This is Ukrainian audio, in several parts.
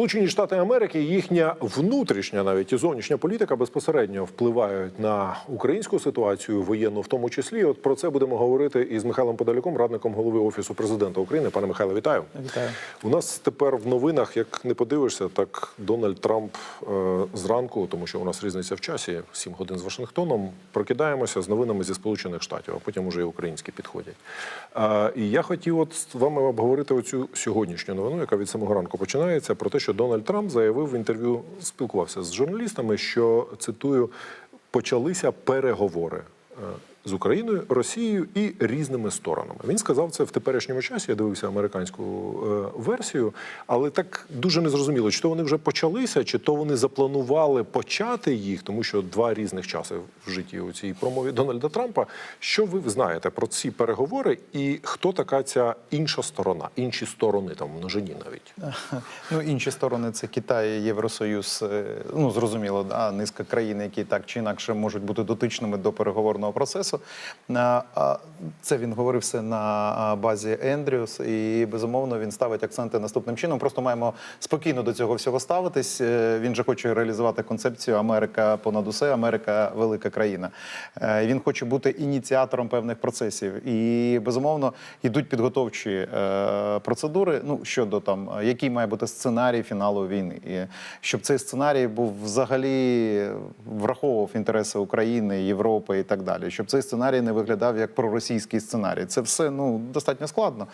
Сполучені Штати Америки, їхня внутрішня, навіть і зовнішня політика безпосередньо впливають на українську ситуацію воєнну, в тому числі. От про це будемо говорити із Михайлом Подоляком, радником голови офісу президента України. Пане Михайло, вітаю. Вітаю. У нас тепер в новинах, як не подивишся, так Дональд Трамп е, зранку, тому що у нас різниця в часі, 7 годин з Вашингтоном, прокидаємося з новинами зі Сполучених Штатів, а потім уже і українські підходять. Е, і я хотів от з вами обговорити оцю сьогоднішню новину, яка від самого ранку починається, про те, що Дональд Трамп заявив в інтерв'ю, спілкувався з журналістами, що цитую, почалися переговори. З Україною, Росією і різними сторонами. Він сказав це в теперішньому часі. Я дивився американську е, версію, але так дуже незрозуміло, чи то вони вже почалися, чи то вони запланували почати їх, тому що два різних часи в житті у цій промові Дональда Трампа. Що ви знаєте про ці переговори, і хто така ця інша сторона, інші сторони там множині навіть? Ну, інші сторони це Китай, Євросоюз. е, Ну зрозуміло, да, низка країн, які так чи інакше можуть бути дотичними до переговорного процесу. А, Це він говорив все на базі Ендрюс, і безумовно він ставить акценти наступним чином. Просто маємо спокійно до цього всього ставитись. Е, Він же хоче реалізувати концепцію Америка понад усе, Америка велика країна. Е, Він хоче бути ініціатором певних процесів. І безумовно йдуть підготовчі е, процедури. Ну щодо там, який має бути сценарій фіналу війни, і щоб цей сценарій був взагалі враховував інтереси України, Європи і так далі. Щоб цей сценарій не виглядав як проросійський сценарій. Це все ну достатньо складно,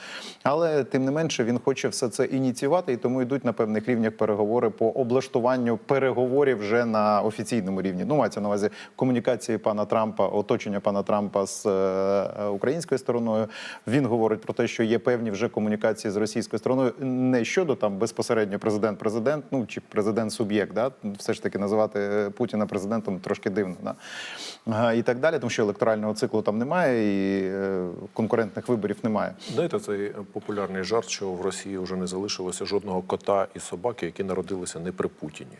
але тим не менше він хоче все це ініціювати, і тому йдуть на певних рівнях переговори по облаштуванню переговорів вже на офіційному рівні. Ну мається на увазі комунікації пана Трампа, оточення пана Трампа з е, українською стороною. Він говорить про те, що є певні вже комунікації з російською стороною, не щодо там безпосередньо президент-президент, ну чи президент-суб'єкт, да все ж таки називати е, Путіна президентом трошки дивно, да? І так далі, тому що електорального циклу там немає і е, конкурентних виборів немає. Знаєте, цей популярний жарт, що в Росії вже не залишилося жодного кота і собаки, які народилися не при Путіні.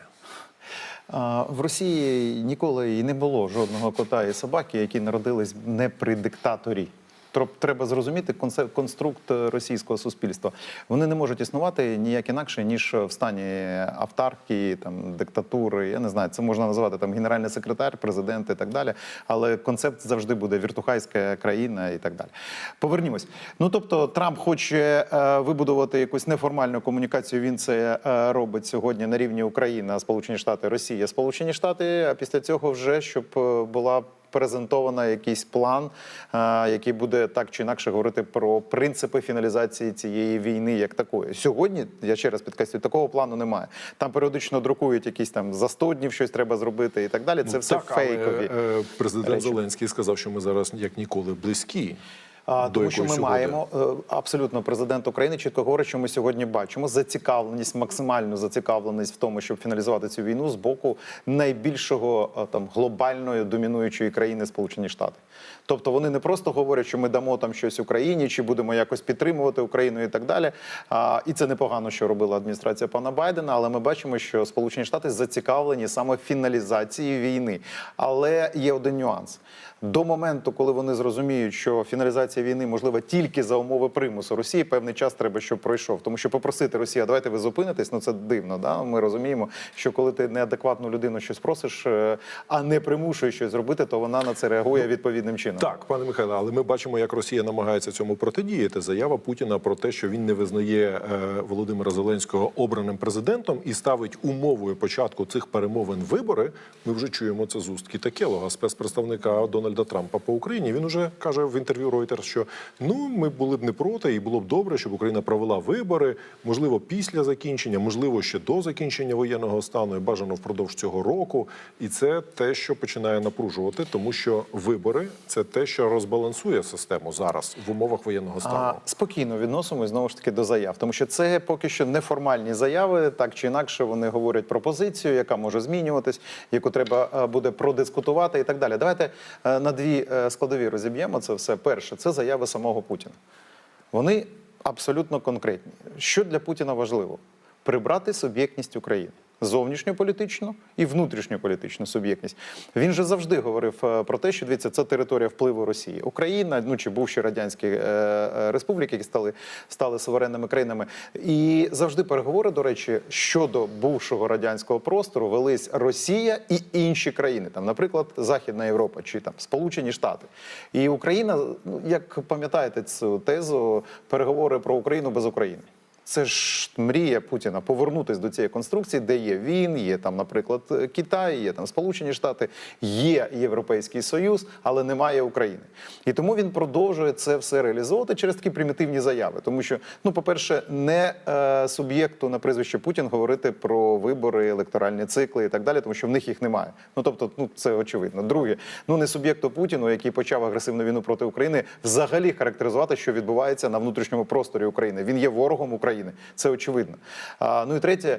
В Росії ніколи і не було жодного кота і собаки, які народились не при диктаторі. Треба зрозуміти конструкт е, російського суспільства. Вони не можуть існувати ніяк інакше, ніж в стані автархії, там диктатури. Я не знаю, це можна назвати там генеральний секретар, президент і так далі. Але концепт завжди буде віртухайська країна і так далі. Повернімось. Ну тобто, Трамп хоче е, вибудувати якусь неформальну комунікацію. Він це е, робить сьогодні на рівні України, Сполучені Штати, Росія, Сполучені Штати. А після цього вже щоб е, була презентована якийсь план, е, який буде так чи інакше говорити про принципи фіналізації цієї війни як такої. Сьогодні я ще раз підкреслюю, такого плану немає. Там періодично друкують якісь там за 100 днів щось треба зробити і так далі. Це все Ну, так, але, фейкові. е, президент речі. Зеленський сказав, що ми зараз як ніколи близькі. До тому що ми угоди. маємо е, абсолютно президент України чітко говорить, що ми сьогодні бачимо зацікавленість, максимальну зацікавленість в тому, щоб фіналізувати цю війну з боку найбільшого е, там глобальної домінуючої країни Сполучені Штати. Тобто вони не просто говорять, що ми дамо там щось Україні, чи будемо якось підтримувати Україну і так далі. А, і це непогано, що робила адміністрація пана Байдена. Але ми бачимо, що Сполучені Штати зацікавлені саме фіналізації війни. Але є один нюанс. До моменту, коли вони зрозуміють, що фіналізація війни можлива тільки за умови примусу Росії, певний час треба, щоб пройшов. Тому що попросити Росія, давайте ви зупинитесь, ну це дивно. Да? Ми розуміємо, що коли ти неадекватну людину щось просиш, е, а не примушуєш щось зробити, то вона на це реагує відповідним чином. Так, пане Михайло, але ми бачимо, як Росія намагається цьому протидіяти. Заява Путіна про те, що він не визнає е, Володимира Зеленського обраним президентом і ставить умовою початку цих перемовин вибори. Ми вже чуємо це з уст Кіта Келога, спецпредставника Дональда Трампа по Україні. Він уже каже в інтерв'ю Reuters, що ну ми були б не проти, і було б добре, щоб Україна провела вибори, можливо, після закінчення, можливо, ще до закінчення воєнного стану, і бажано впродовж цього року. І це те, що починає напружувати, тому що вибори це те, що розбалансує систему зараз в умовах воєнного стану. А, спокійно відносимось знову ж таки до заяв, тому що це поки що неформальні заяви, так чи інакше вони говорять про позицію, яка може змінюватись, яку треба е, буде продискутувати і так далі. Давайте е, на дві е, складові розіб'ємо це все. Перше, це заяви самого Путіна. Вони абсолютно конкретні. Що для Путіна важливо? Прибрати суб'єктність України. Зовнішньополітичну і внутрішньополітичну суб'єктність. Він же завжди говорив е, про те, що дивіться, це територія впливу Росії. Україна, ну чи бувші радянські е, е, республіки, які стали, стали суверенними країнами. І завжди переговори, до речі, щодо бувшого радянського простору велись Росія і інші країни, там, наприклад, Західна Європа чи там Сполучені Штати. І Україна, ну як пам'ятаєте цю тезу, переговори про Україну без України. Це ж мрія Путіна повернутися до цієї конструкції, де є він, є там, наприклад, Китай, є там Сполучені Штати, є Європейський Союз, але немає України. І тому він продовжує це все реалізовувати через такі примітивні заяви. Тому що, ну, по-перше, не е, суб'єкту на прізвище Путін говорити про вибори, електоральні цикли і так далі, тому що в них їх немає. Ну тобто, ну це очевидно. Друге, ну не суб'єкту Путіну, який почав агресивну війну проти України, взагалі характеризувати, що відбувається на внутрішньому просторі України. Він є ворогом України. Це очевидно. А, ну і третє,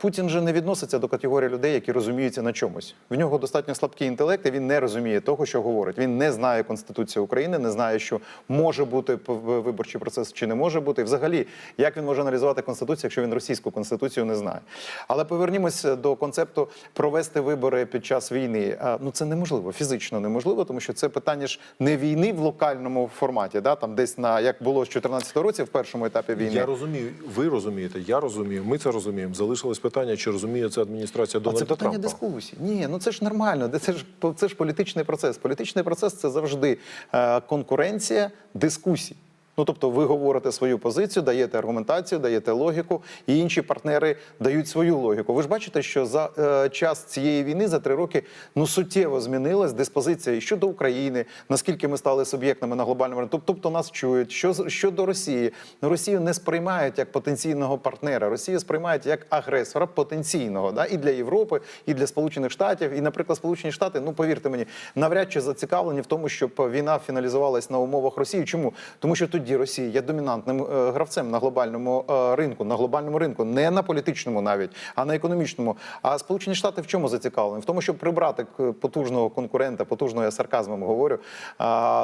Путін же не відноситься до категорії людей, які розуміються на чомусь. В нього достатньо слабкий інтелект, і він не розуміє того, що говорить. Він не знає Конституції України, не знає, що може бути виборчий процес чи не може бути. І взагалі, як він може аналізувати конституцію, якщо він російську конституцію не знає. Але повернімося до концепту провести вибори під час війни. А, Ну це неможливо, фізично неможливо, тому що це питання ж не війни в локальному форматі, да там десь на як було з 14 році в першому етапі війни. Я розумію, ви розумієте, я розумію, ми це розуміємо. Залишилось питання, чи розуміє це адміністрація А Дональда це питання Трампа. дискусії. Ні, ну це ж нормально. Це ж це ж політичний процес. Політичний процес це завжди е, конкуренція дискусій. Ну, тобто, ви говорите свою позицію, даєте аргументацію, даєте логіку, і інші партнери дають свою логіку. Ви ж бачите, що за е, час цієї війни за три роки ну суттєво змінилась диспозиція і щодо України, наскільки ми стали суб'єктами на глобальному ринку. Тобто нас чують. Що щодо Росії, Росію не сприймають як потенційного партнера. Росію сприймають як агресора потенційного, да і для Європи, і для Сполучених Штатів. І, наприклад, Сполучені Штати, ну повірте мені, навряд чи зацікавлені в тому, щоб війна фіналізувалась на умовах Росії. Чому? Тому що тоді Росія є домінантним е, гравцем на глобальному е, ринку, на глобальному ринку, не на політичному навіть, а на економічному. А Сполучені Штати в чому зацікавлені? В тому, щоб прибрати потужного конкурента, потужного я сарказмом говорю,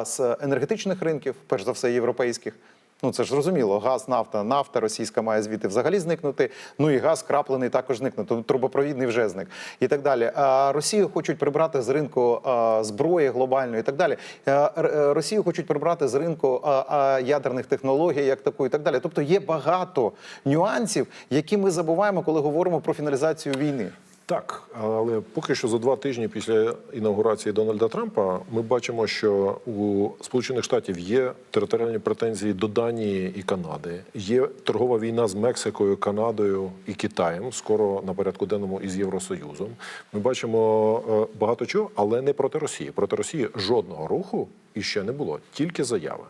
з енергетичних ринків, перш за все європейських. Ну це ж зрозуміло. Газ, нафта, нафта російська має звідти взагалі зникнути. Ну і газ краплений також зникне. Трубопровідний вже зник і так далі. А Росію хочуть прибрати з ринку а, зброї глобальної і так далі. А, е, Росію хочуть прибрати з ринку а, а, ядерних технологій, як такої, і так далі. Тобто є багато нюансів, які ми забуваємо, коли говоримо про фіналізацію війни. Так, але поки що за два тижні після інаугурації Дональда Трампа ми бачимо, що у Сполучених Штатів є територіальні претензії до Данії і Канади. Є торгова війна з Мексикою, Канадою і Китаєм. Скоро на порядку денному із Євросоюзом. Ми бачимо е, багато чого, але не проти Росії. Проти Росії жодного руху іще не було, тільки заяви.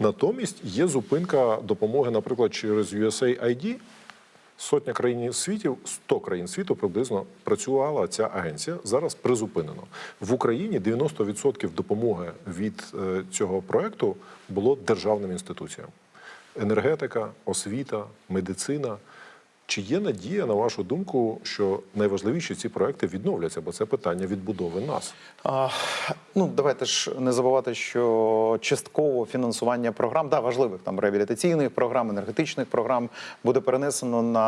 Натомість є зупинка допомоги, наприклад, через USAID, Сотня країн світів, 100 країн світу приблизно працювала ця агенція. Зараз призупинено в Україні. 90% допомоги від е, цього проекту було державним інституціям: енергетика, освіта, медицина. Чи є надія, на вашу думку, що найважливіші ці проекти відновляться? Бо це питання відбудови нас. Ну, давайте ж не забувати, що частково фінансування програм, да, важливих там реабілітаційних програм, енергетичних програм буде перенесено на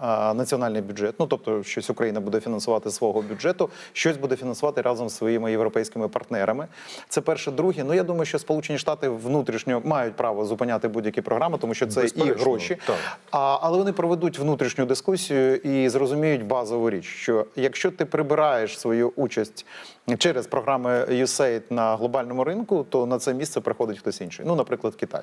а, національний бюджет. Ну тобто, щось Україна буде фінансувати свого бюджету, щось буде фінансувати разом з своїми європейськими партнерами. Це перше, друге. Ну я думаю, що Сполучені Штати внутрішньо мають право зупиняти будь-які програми, тому що це і гроші. так. А, але вони проведуть внутрішню дискусію і зрозуміють базову річ, що якщо ти прибираєш свою участь через програми USAID на глобальному ринку, то на це місце приходить хтось інший. Ну, наприклад, Китай.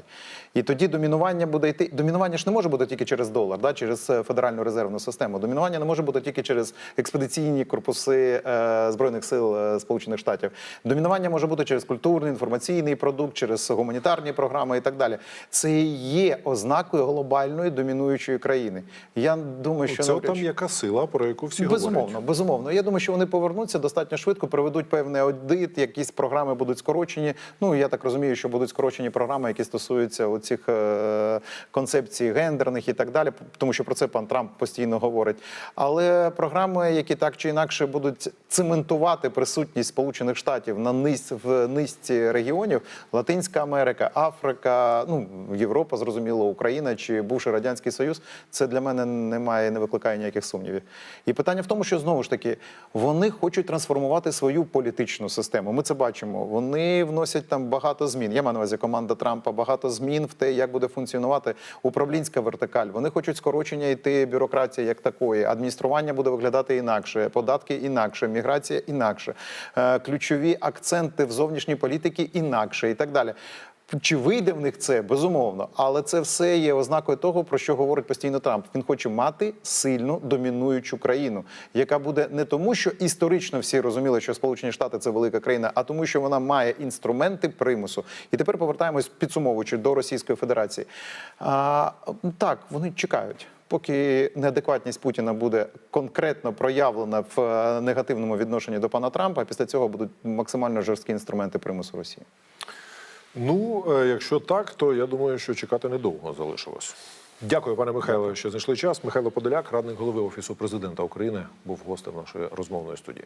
І тоді домінування буде йти. Домінування ж не може бути тільки через долар, да, через е, федеральну резервну систему. Домінування не може бути тільки через експедиційні корпуси е, збройних сил е, Сполучених Штатів. Домінування може бути через культурний інформаційний продукт, через гуманітарні програми і так далі. Це є ознакою глобальної домінуючої країни. Я думаю, що це навряд там яка сила, про яку всі Безумовно, говорять. безумовно. Я думаю, що вони повернуться достатньо швидко, проведуть певний аудит, якісь програми будуть скорочені. Ну я так розумію, що будуть скорочені програми, які стосуються оцих е, концепцій гендерних і так далі, тому що про це пан Трамп постійно говорить. Але програми, які так чи інакше будуть цементувати присутність Сполучених Штатів на низ в низці регіонів Латинська Америка, Африка, ну Європа, зрозуміло, Україна чи бувший радянський Союз, це для мене немає, не викликає ніяких сумнівів. І питання в тому, що знову ж таки вони хочуть трансформувати свою політичну систему. Ми це бачимо. Вони вносять там багато змін. Я маю на увазі команда Трампа, багато змін в те, як буде функціонувати управлінська вертикаль. Вони хочуть скорочення йти бюрократії як такої. Адміністрування буде виглядати інакше, податки інакше, міграція інакше, е, ключові акценти в зовнішній політиці інакше і так далі. Чи вийде в них це безумовно, але це все є ознакою того, про що говорить постійно Трамп. Він хоче мати сильну домінуючу країну, яка буде не тому, що історично всі розуміли, що Сполучені Штати це велика країна, а тому, що вона має інструменти примусу. І тепер повертаємось, підсумовуючи до Російської Федерації. А, так, вони чекають. Поки неадекватність Путіна буде конкретно проявлена в е, негативному відношенні до пана Трампа, після цього будуть максимально жорсткі інструменти примусу Росії. Ну, е, якщо так, то я думаю, що чекати недовго залишилось. Дякую, пане Михайло, що знайшли час. Михайло Подоляк, радник голови Офісу президента України, був гостем нашої розмовної студії.